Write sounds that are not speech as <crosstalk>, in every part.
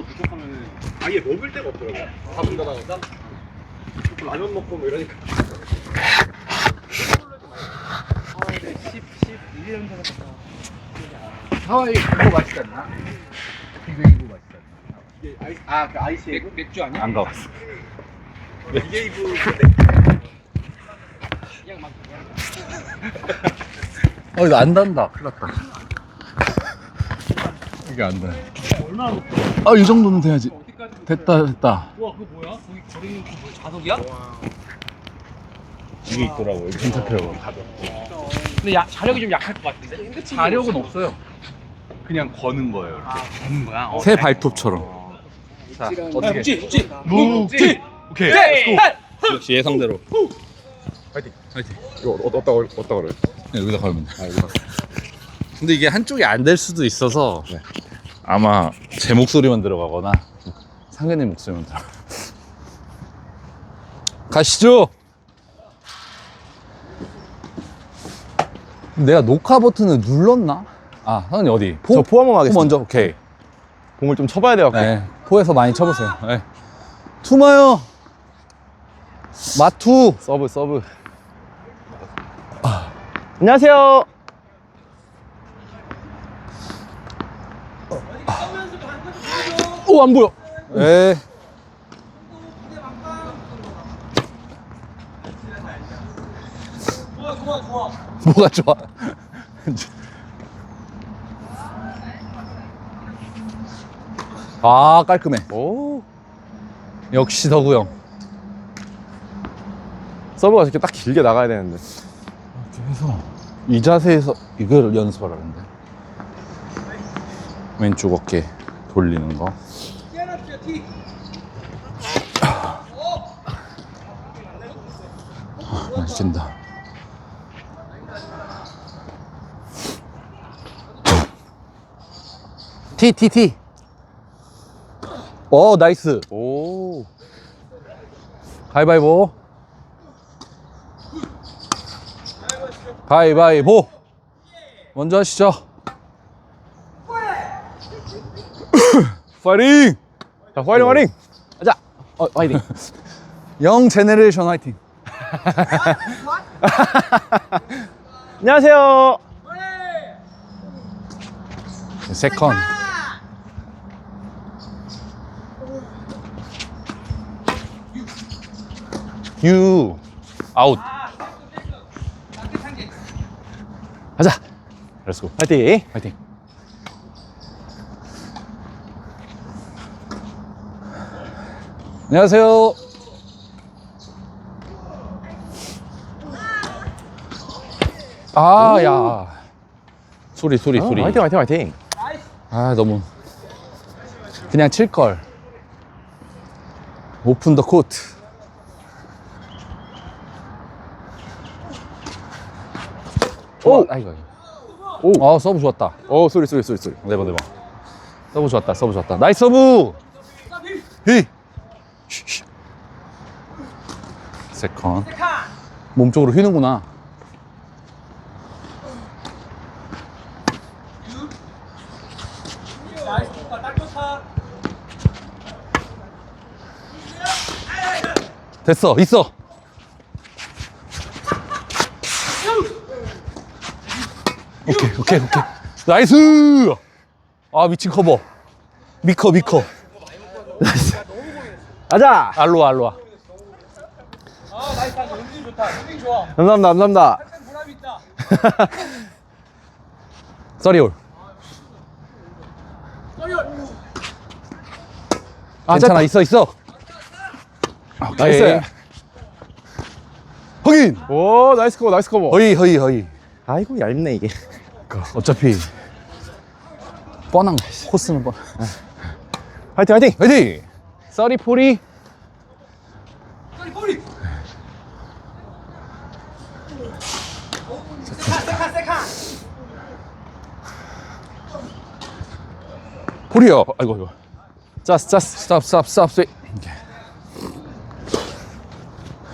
가서 도착하면 아예 먹을 데가 없더라고요. 밥은 닫아니까 라면 먹고 뭐 이러니까. 하와이 그거 맛있지 않나? 이거 이거 맛있지 않나? 이게 아이스 아그 아이스 맥, 맥주 아니야? 안 가봤어. 이게 이브 어, 이거 안 단다. 큰일 났다. 이게 안 돼. 얼마나 먹 아, 이 정도는 돼야지. 됐다, 됐다. 와 그거 뭐야? 거기 거리 자석이야? 이게 있더라고. 이게 괜찮더라고. 근데 야, 자력이 좀 약할 것 같은데? 자력은 없어요. 그냥 거는 거예요. 이렇게. 아 되는 거야? 어. 새 발톱처럼. 자, 야, 어떻게? 묵지 묵지 묵지! 오케이. 네! 역시 예상대로. 파이팅. 파이팅. 이거 어, 어디다 걸- 어디다 그래? 네, 여기다 걸면 돼. 근데 이게 한쪽이 안 될 수도 있어서 아마 제 목소리만 들어가거나 상근님 목소리만 들어가. <laughs> 가시죠. 내가 녹화 버튼을 눌렀나? 아, 상근님 어디? 포? 저포 한번 포 하겠습니다. 먼저. 오케이. 공을 좀 쳐봐야 돼요. 네, 포에서 많이 쳐보세요. 네. 투마요. 마투. 서브 서브. 안녕하세요. 오, 안 보여. 에. 뭐가 좋아? 아, 깔끔해. 오. 역시 덕우 형. 서브가 이렇게 딱 길게 나가야 되는데. 이렇게 해서 이 자세에서 이걸 연습하라는데. 왼쪽 어깨 돌리는 거. 아, 맛있다. 티, 티, 티. 오, 나이스. 오. 가위바위보. 가위바위보. 먼저 하시죠. 파이팅! 자 화이팅 화이팅. 가자. 어 화이팅. <laughs> 영 제네레이션 화이팅. <laughs> 안녕하세요. 세컨. 유. 아웃. 가자. 렛츠고. 화이팅. 화이팅. 안녕하세요. 아, 야. 소리, 소리, 어, 소리. 화이팅 화이팅 화이팅. 아, 너무. 그냥 칠걸. 오픈 더 코트. 오. 아이고. 오. 아, 서브 좋았다. 오 소리 소리 소리 소리. 네버 네버 서브 좋았다 서브 좋았다 나이스 서브 히. 세컨 몸쪽으로 휘는구나. 됐어 있어. 오케이 오케이 오케이. 나이스! 아 미친 커버. 미커 미커 가자. 알로 와 알로와 감사합니다 감사합니다. <laughs> 써리올 아, 괜찮아 있어 있어 오케이. 나이스. 확인 오 나이스 커버 나이스 커버. 허이 허이 허이 아이고 얇네 이게. 어차피 뻔한 거 코스는 뻔 화이팅 화이팅. 화이팅 써리. 포리. 포리요. 아이고 아이고. 짜스 짜스. 스탑 스탑 스탑 스윗 오케이.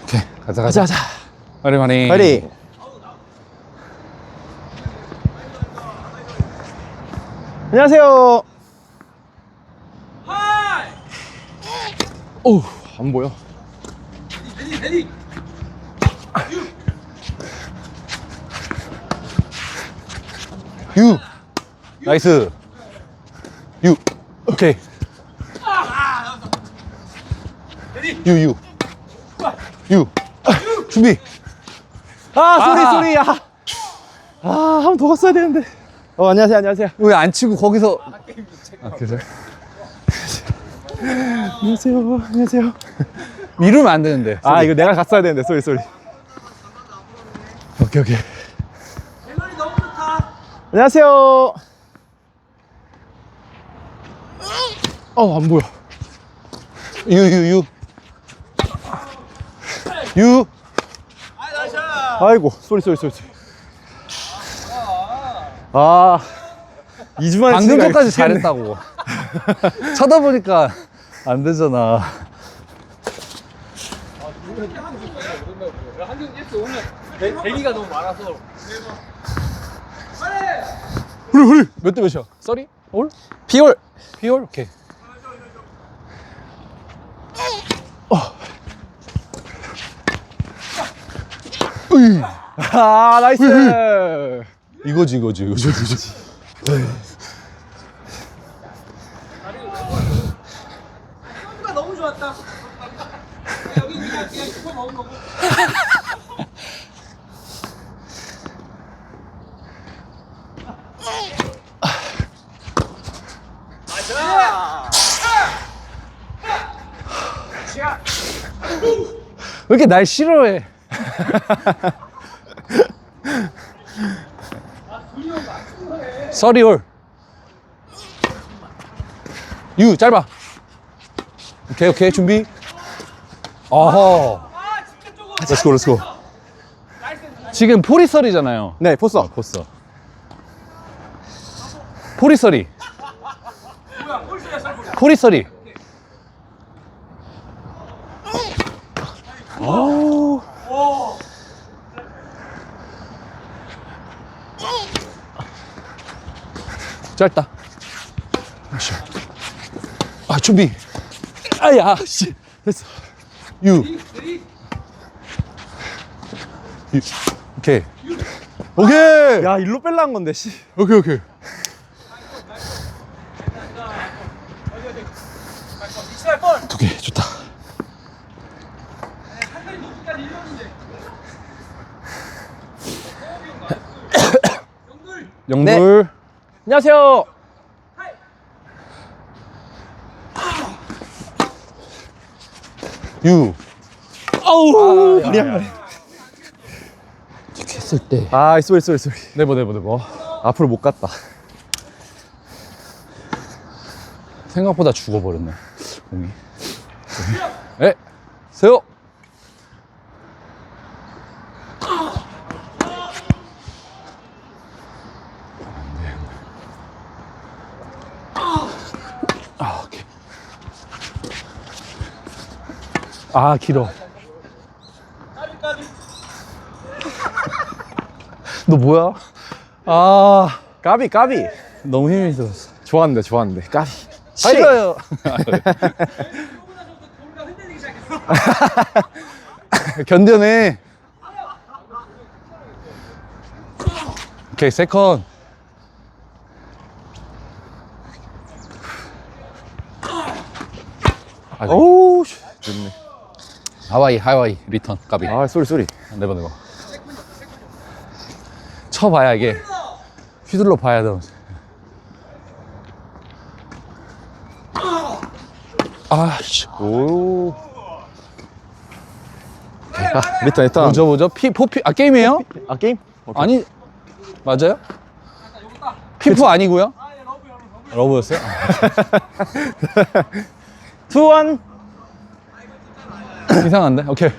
오케이. 가자 가자. 가자 화이팅 화이팅. 안녕하세요. 어우, 안 보여. 유. 나이스. 유. 오케이. 유, 유. 유. 준비. 아 소리 아. 소리 아. 아, 한 번 더 갔어야 되는데. 어, 안녕하세요, 안녕하세요. 왜 안 치고 거기서. 아, 그래? 안녕하세요, 안녕하세요. 미루면 안 되는데. 아, 이거 내가 갔어야 되는데, 소리, 소리. 오케이, 오케이. 안녕하세요. 어, 안 보여. 유, 유, 유. 유. 아이고, 소리, 소리, 소리. 소리. 아, 2주 만에 방금 치니까 전까지. 잘했다고. <laughs> 쳐다보니까 안 되잖아. 대기가 너무 많아서 후리, 후리. 몇대 몇이야? 써리? 올? 피올. 피올? 오케이. 어. 으이. 아, 나이스. 이거지, 이거지, 이거지, 이거지. <laughs> 좋았다. 왜 이렇게 날 싫어해? <laughs> 서리올. 유 짧아. 오케이 오케이 준비. 어허. 렛츠고 렛츠고. 지금 포리설이잖아요. 네, 포스. 포스. 포리설이. 포리설이. 짧다. 아씨. 아 준비. 아야 씨. 됐어. 유. 유. 오케이. 오케이. 야, 일로 뺄라 한 건데, 씨. 오케이 오케이. 오케이 좋다. 영불. 안녕하세요. 유. 아우, 미안. 했을 때. 아, 소리, 소리, 소리. 네버 네버 네버. 앞으로 못 갔다. 생각보다 죽어버렸네. 공이. 에 세요. 아, 길어. <laughs> 너 뭐야? 아, 까비, 까비. 너무 힘이 들었어. 좋았는데, 좋았는데. 까비. 싫어요. <laughs> <laughs> 견뎌내. 오케이 세컨. 아, 오우, 씨. 좋네. 하와이 하와이 리턴 까비. 아, 소리, 소리. 네버 네버. 쳐봐야 이게 휘둘러 봐야 돼. 아, 씨. 오. 아, 리턴, 리턴. 뭐죠 뭐죠? 피 포피 아 게임이에요? 아, 게임? 오케이. 아니 맞아요? 피프 아니고요? 러브였어요? <laughs> 투원. <clears throat> 이상한데? 오케이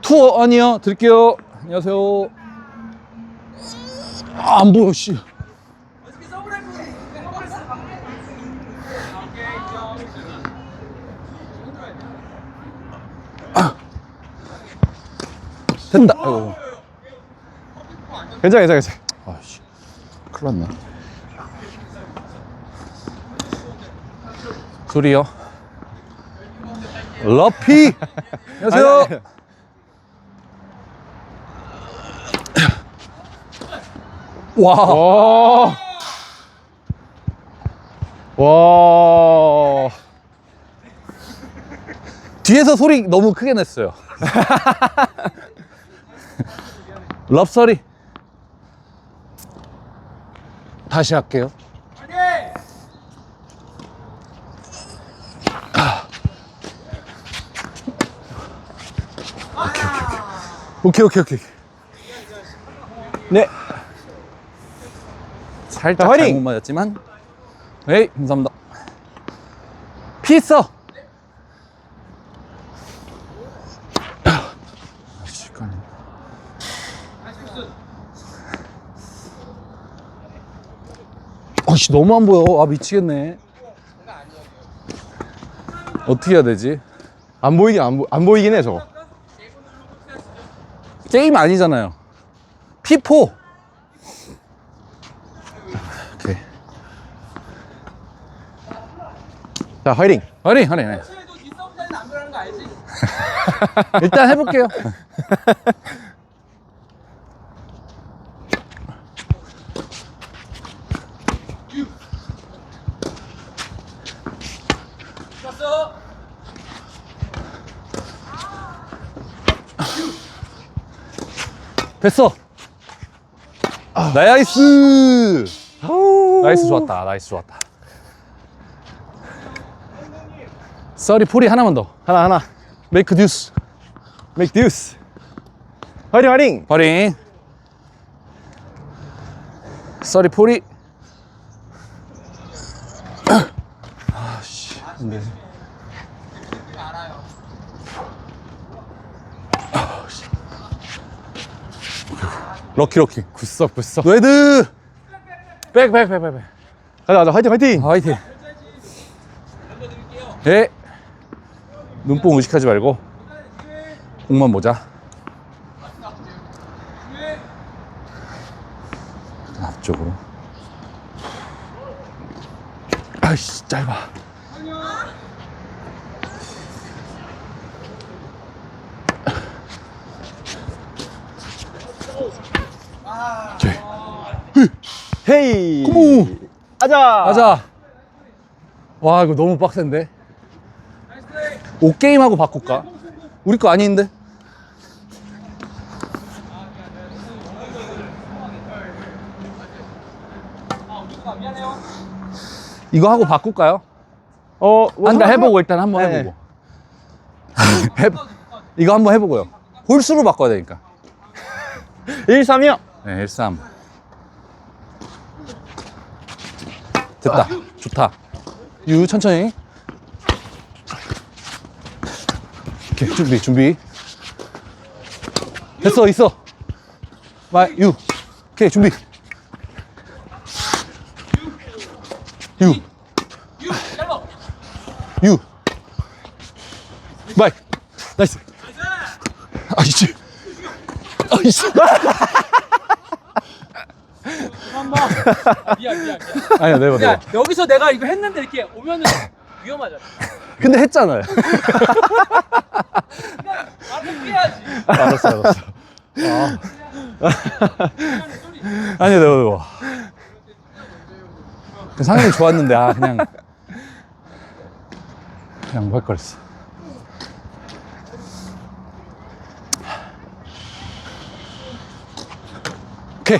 투어 아니요 드릴게요 안녕하세요 아, 안 보여 씨 아. <clears throat> 됐다 아이고. 괜찮아, 괜찮아, 괜찮아. 아 씨 큰일 났네 소리요 러피. 안녕하세요. 와. 와. 와. 뒤에서 소리 너무 크게 냈어요. <laughs> 럽서리. 다시 할게요. 오케이 오케이 오케이. 네. 살짝 자, 화이팅! 잘못 맞았지만. 에이 감사합니다. 피했어. 어씨 너무 안 보여. 아 미치겠네. 어떻게 해야 되지? 안 보이긴 안, 보, 안 보이긴 해 저거. 게임 아니잖아요. 피포. 오케이. 자 화이팅. 들어가는 거 알지? <laughs> 일단 해볼게요. <laughs> 됐어. 나이스. 나이스 좋았다. 나이스 좋았다. 썰이 포리 하나만 더. 하나 하나. 메이크 듀스. Make deuce. 화이팅 화이팅. 버링. 썰이 포리. 아씨. 근데. 아 럭키 럭키. 굿석 굿석. 웨드. 백백백백백. 가자 가자 화이팅 화이팅. 화이팅. 예. 눈뽕 의식하지 말고 공만 보자. 앞쪽으로. 아이씨 짧아. 오. 가자. 가자. 와 이거 너무 빡센데. 오 게임하고 바꿀까? 우리 거 아닌데? 이거 하고 바꿀까요? 어. 뭐 한달 하나- 해보고 일단 한번 네. 해보고. <laughs> 해, 이거 한번 해보고요. 홀수로 바꿔야 되니까. 1, 3이요. 네, 1, 됐다. 좋다. 유, 천천히. 오케이, 준비, 준비. 됐어, 있어. 마, 유. 오케이, 준비. 유. 유. 마이. 나이스. 아이씨. 아이씨. 미안 미안 미안. 아니야, 내가, 내가. 야 여기서 내가 이거 했는데 이렇게 오면은 위험하잖아. 근데 했잖아요. 그냥 알아서 피해야지. 알았어, 알았어. 아니야, 내가, 내가. 상현이 좋았는데, 아, 그냥. 그냥 뭐 할 거랬어. 오케이.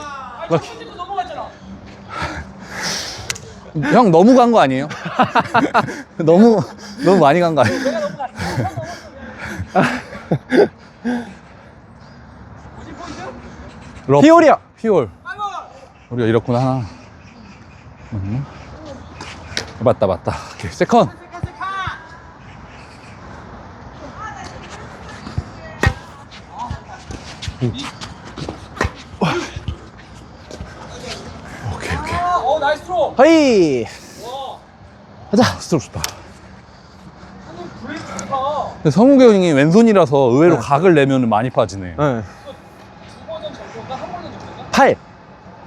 럭키. <laughs> 형 너무 간 거 아니에요? <laughs> 너무, 너무 많이 간 거 아니에요? <laughs> 럽. 피올이야. 피올. 우리가 이렇구나 하나. 맞다 맞다. 오케이 세컨. 세카 세카. 오케이 오케이. 아, 어 와. 가자. 스트로크. 근데 성욱이 형이 왼손이라서 의외로 각을 내면 많이 빠지네. 네. 8.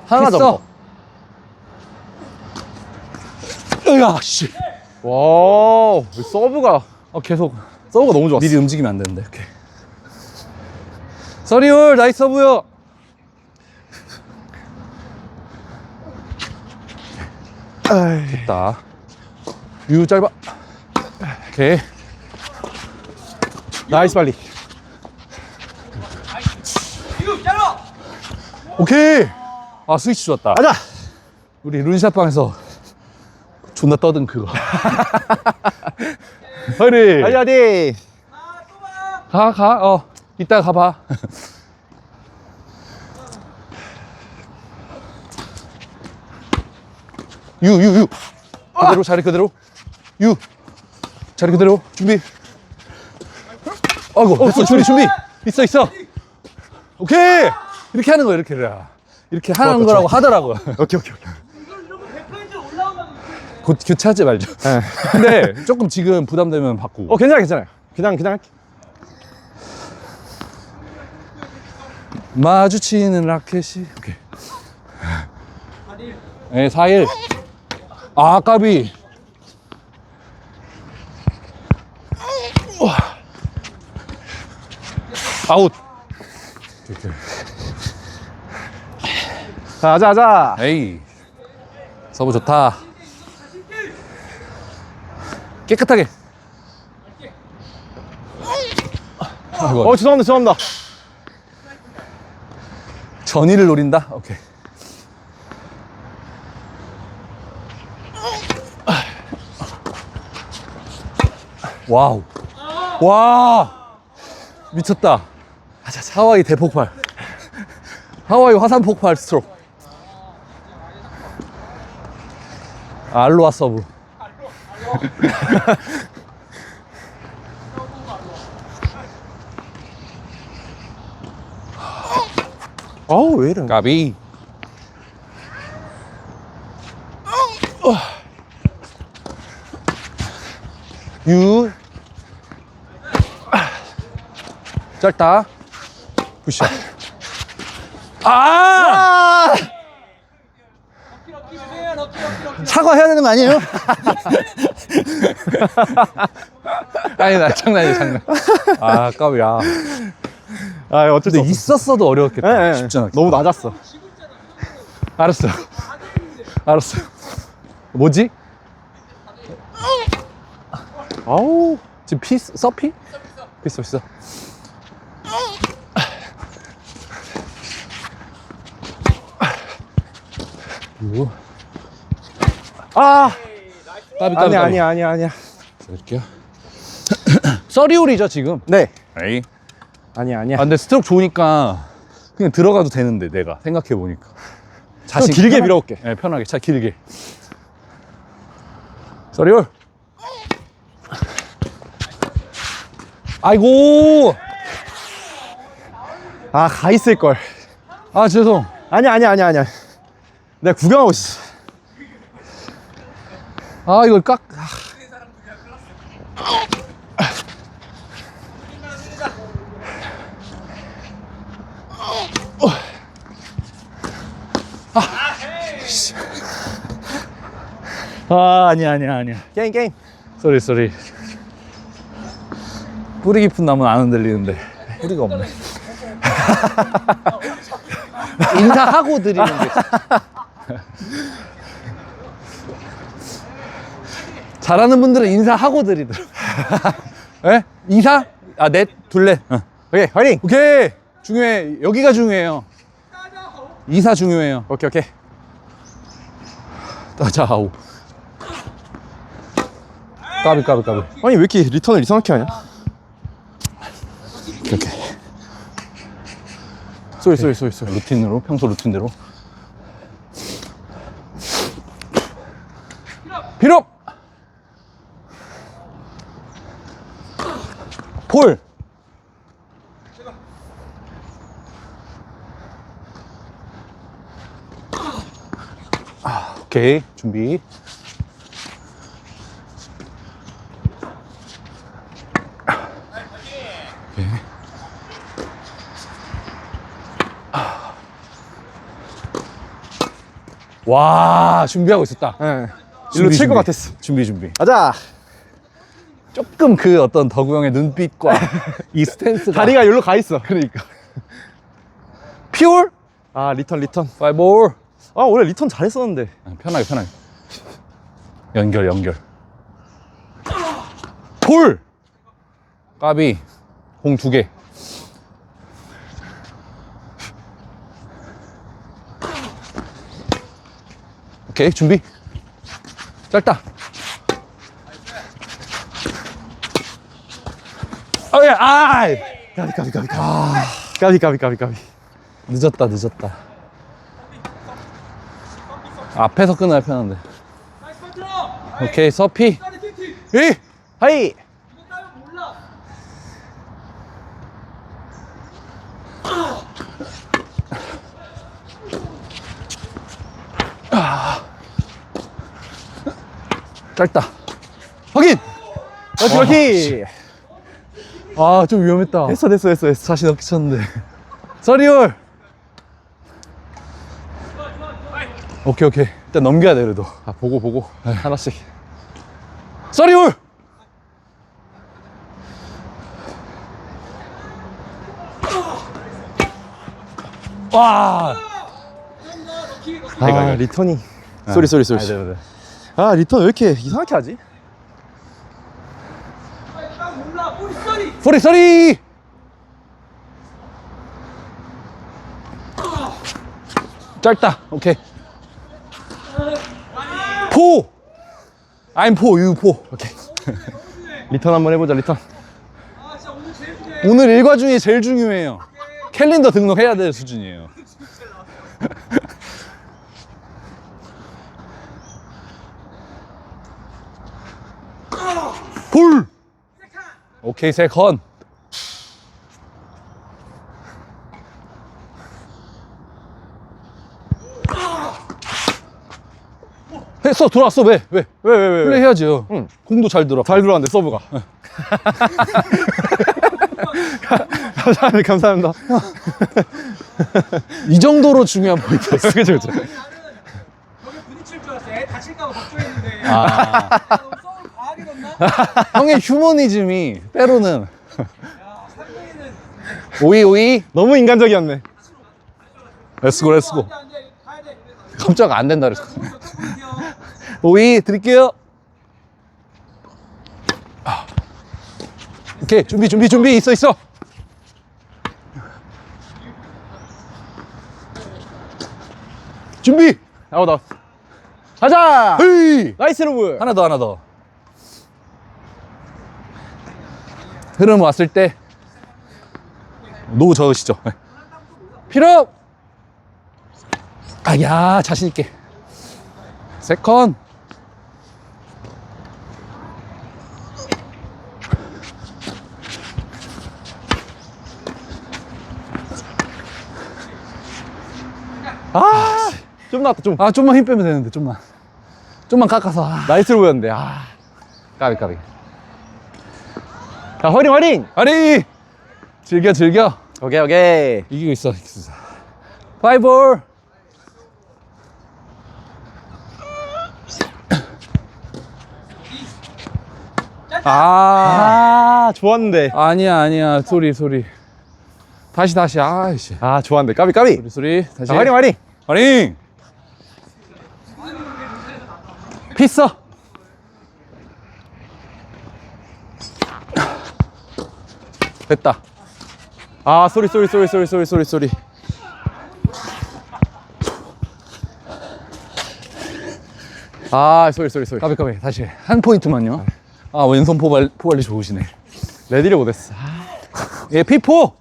하나 했어. 정도. 으아 씨. 와. 왜 서브가 어 계속 서브가 너무 좋았어. 미리 움직이면 안 되는데. 오케이. 서리올 나이스 서브요. 아이, 됐다. 유 짧아. 오케이. 나이스 빨리. 오케이. 아 스위치 좋았다. 가자. 우리 룬샷 방에서 존나 떠든 그거. 허리. 빨리 어디? 가, 가, 어. 이따 가봐. <laughs> 유, 유, 유. 그대로, 자리 그대로. 유. 자리 그대로. 준비. 아이고, 됐어, 준비, 준비. 있어, 있어. 오케이. 이렇게 하는 거야, 이렇게. 이렇게 하는 좋았다, 거라고 하더라고. 오케이 오케이 오케이. 이거 이러고 100% 올라온다고 느끼는데. 곧 교체하지 말죠. 예. 근데 조금 지금 부담되면 바꾸고. 어 괜찮아 괜찮아요. 그냥 그냥 할게. 마주치는 라켓이 오케이 아니 네, 4일 아 까비. 아웃 자 가자 가자. 에이 서브 좋다 깨끗하게 아이고, 어 죄송합니다 죄송합니다. 전의를 노린다? 오케이 와우. 와! 미쳤다. 하와이 대폭발. 하와이 화산 폭발 스트로크. 알로아 서브. <laughs> 어우 왜 이래? 까비 유 짧다 굿샷 아. 사과해야 되는 거 아니에요? 아니 나 장난이야 장난 아 까비야 아 어쩔 수 근데 없어. 있었어도 어려웠겠다 예, 예. 쉽지 않아 너무 낮았어. 알았어 알았어 뭐지? 아우. 지금 피 서피? 피스 있어. 요. 아 까비 까비 아니야 까비. 아니야 아니야 아니야. 이렇게요. 서리올이죠 <clears throat> 지금. 네. 에이. 아니야 아니야. 아 근데 스트로크 좋으니까 그냥 들어가도 되는데 내가 생각해 보니까. 좀 길게 밀어올게. 네, 편하게 차 길게. 서리올. 아이고. 아 가 있을 걸. 아 죄송. 아니야 아니야 아니야 아니야. 내가 구경하고 있어. 아 이걸 깍. 아. 아 아니야 아니야 아니야. 게임 게임. 쏘리 쏘리. 뿌리 깊은 나무는 안 흔들리는데 뿌리가 없네. <laughs> 인사하고 드리는 게. 잘하는 분들은 인사하고 드리더라고. 예? 인사? 아, 넷, 둘, 넷. 어. 오케이 화이팅. 오케이. 중요해. 여기가 중요해요. 이사 중요해요. 오케이 오케이. 자, 아우. 까비, 까비, 까비. 아니 왜 이렇게 리턴을 이상하게 하냐? 오케이, 오케이. 쏘리 쏘리 쏘리 쏘리. 루틴으로, 평소 루틴대로. 비록! 볼! 아, 오케이. 준비. 와 준비하고 있었다. 예. 일로 준비, 칠 것 준비. 같았어. 준비 준비. 가자. 조금 그 어떤 덕우 형의 눈빛과 <laughs> 이 스탠스가 다리가 여기로 가 있어. 그러니까 피올 아, 리턴, 리턴. 파이볼 아, 원래 리턴 잘했었는데. 편하게 편하게 연결 연결 볼 까비 공 두 개 오케이 준비 짧다 어예 아 까비, 까비, 까비, 까비. 까비, 까비, 까비, 까비. 늦었다 늦었다 앞에서 끊어야 편한데 오케이 서피 이 하이! 이거 따면 몰라 짧다. 확인! 그렇지, 그렇지. 아좀 위험했다. 됐어, 됐어, 됐어, 됐어. 자신 없게 쳤는데. <laughs> 서리올 오케이 오케이. 일단 넘겨야 돼 그래도. 아, 보고, 보고. 하나씩. 서리올 와! 아, 리턴이. 쏘리, 쏘리, 쏘리. 아, 리턴 왜 이렇게 이상하게 하지? 소리 짧다 오케이. 포! I'm 포 you 포. 오케이. 리턴 한번 해보자, 리턴. 오늘 오늘 일과 중에 제일 중요해요. 캘린더 등록해야 될 수준이에요 볼 오케이 세컨 했어 들어왔어 왜 왜? 왜, 왜, 왜? 플레이 해야지요 응. 공도 잘 들어 잘 들어왔는데, 서브가. <laughs> 감사합니다, 감사합니다. 이 정도로 중요한 포인트였어 그죠, 그죠. 여기 부딪힐 줄 알았어 애 다칠까봐 걱정했는데 아. <laughs> 형의 휴머니즘이 때로는 오이 오이 너무 인간적이었네. 렛츠고 렛츠고 깜짝 안 된다 그랬어 오이 드릴게요 아. 오케이 준비 준비 준비 있어 있어 준비 아웃, 아웃. 가자! 헤이 나이스 로브! 하나 더 하나 더 흐름 왔을 때 노 저으시죠 네. 필업 아야 자신 있게 세컨 아! 좀 나왔다, 좀. 아 좀만 힘 빼면 되는데 좀만 좀만 깎아서 아. 나이스 로브였는데, 아. 까비, 까비. 자, 허링, 허링! 아리 즐겨 즐겨 오케이, 오케이. 이기고 있어 파이볼 아 아, 좋았는데. 아니야 아니야 소리 소리 다시 다시 아이씨 아, 좋았는데. 까비, 까비. 소리 소리 다시 자, 허링, 허링! 화링 피써 됐다. 아, 쏘리, 쏘리, 쏘리, 쏘리, 쏘리, 쏘리, 쏘리. 아, 쏘리, 쏘리, 쏘리. 까비 까비. 다시. 한 포인트만요. 아 왼손 포발, 포발이 좋으시네. 레디를 못했어. 예 피포!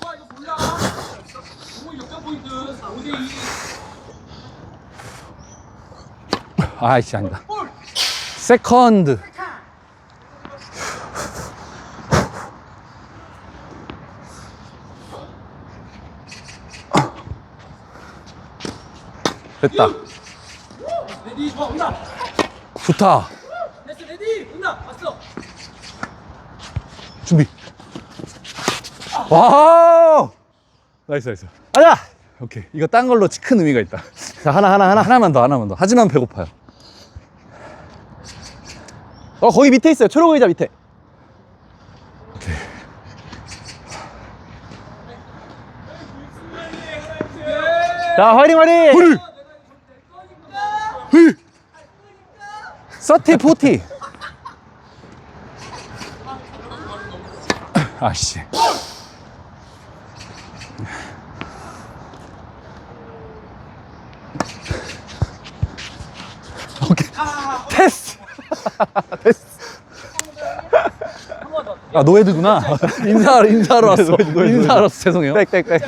좋아 이거 몰라 너무 역전 포인트 5대2 아이씨 아니다. 볼 세컨드 됐다. 레디 좋아 온다. 좋다. 됐어 레디 온다. 왔어. 준비. 와 나이스, 나이스. 가자! 오케이. 이거 딴 걸로 큰 의미가 있다. 자, 하나, 하나, 하나. 하나만 더, 하나만 더. 하지만 배고파요. 어, 거기 밑에 있어요. 초록 의자 밑에. 오케이. 자, 화이팅, 화이팅! 서티, 포티. 아씨. 오케이. 테스트! <laughs> 테스트. 아, 노헤드구나. 인사하러, 인사하러 왔어. 인사하러 왔어. 죄송해요. 백, 백, 백.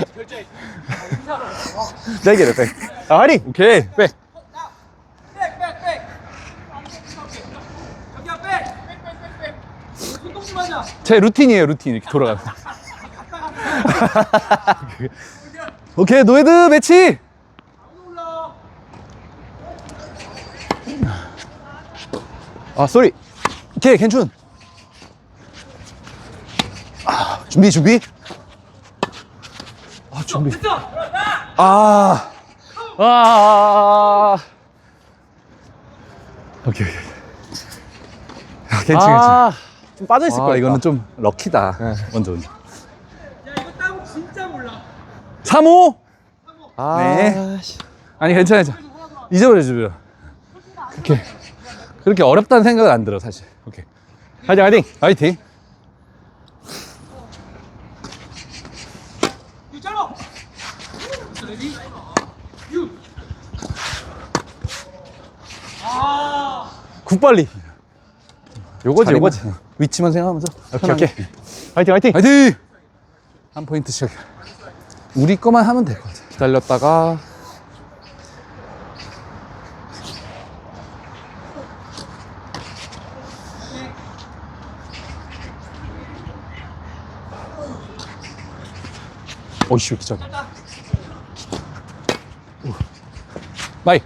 백이래, 백. 아, 화이팅! 오케이, 백. 백백백 자기야 백백백백백 손동 좀 하자 제 루틴이에요, 루틴. 이렇게 돌아가는. <laughs> 오케이, 노헤드 매치! 아, 쏘리. 오케이, 괜춘. 아, 준비, 준비. 아, 준비. 아. 아. 오케이, 오케이. 아, 괜찮, 괜찮. 좀 빠져 있을 아, 거야. 이거는 좀 럭키다. 네. 먼저. 먼저. 야 이거 따고 진짜 몰라 3호! 아, 네. 씨. 아니, 괜찮아요. 잊어버려, 잊어버려. 그렇게, 그렇게 어렵다는 생각은 안 들어, 사실. 오케이. 화이팅, 화이팅! 화이팅. 유 아, 굿발리. 요거지, 요거지. 위치만 생각하면서. 오케이. 오케이. 화이팅, 화이팅! 화이팅! 한 포인트씩. 우리 거만 하면 될 것 같아. 기다렸다가. 어이씨, 왜 이렇게 작아. 오. 마이.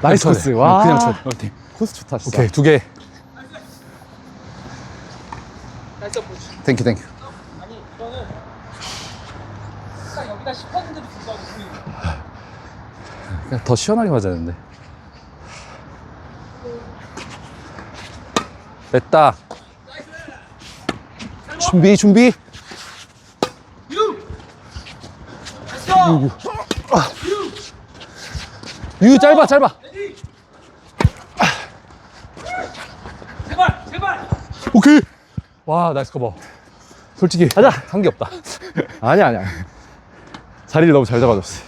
나이스 코스. 와. 그냥 쳐. 화이팅. 코스 좋다, 진짜. 오케이, 두 개. 보지 땡큐, 땡큐. 아니 이거는 딱 여기다 10%를 준다고 보이는 그냥 더 시원하게 맞아야 되는데. 됐다. 준비, 준비. 유 됐어 유, 짧아, 짧아. 레디 제발 제발 오케이. 와, 나이스 커버. 솔직히. 가자. 한 게 없다. <laughs> 아니야, 아니야. 자리를 너무 잘 잡아줬어.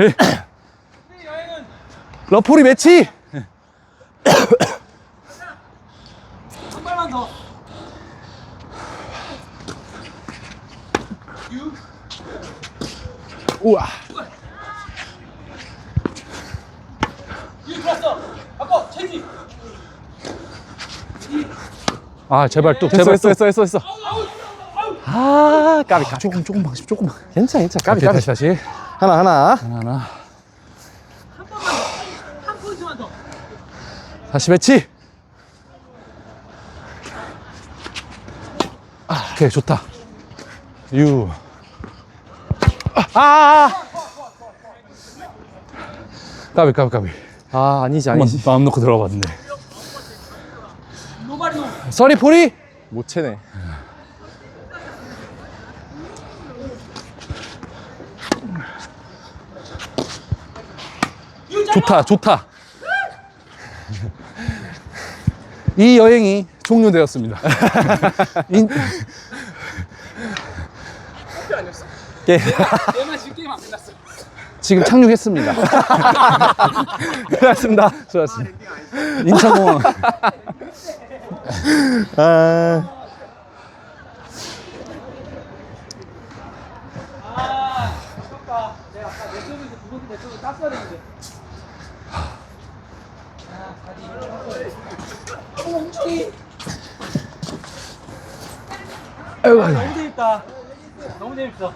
예. <coughs> 러포리 매치! 한 발만 더 유. 우와. 유 들어왔어 바꿔 체지 아, 제발 또, 했어, 제발 했어, 또. 했어, 했어, 했어. 아, 까비, 까비. 조금, 조금만, 조금만. 괜찮아, 괜찮아. 까비, 까비. 다시, 다시. 하나, 하나. 하나, 하나. 한 번만 더한 포인트만 더 다시 매치! 아, 오케이, 좋다. 유. 아, 까비, 까비, 까비. 아, 아니지, 한번 아니지. 마음 놓고 들어가 봤는데. 노바리 노 써리 포리! 못 채네. 좋다, 좋다. 이 여행이 종료되었습니다. <laughs> 인, 게 얘만 지금 게임 안 끝났어 지금 착륙했습니다. <laughs> 고맙습니다. 수고하셨습니다. 인천공항. 아, 아아 너무 재밌다. 너무 재밌어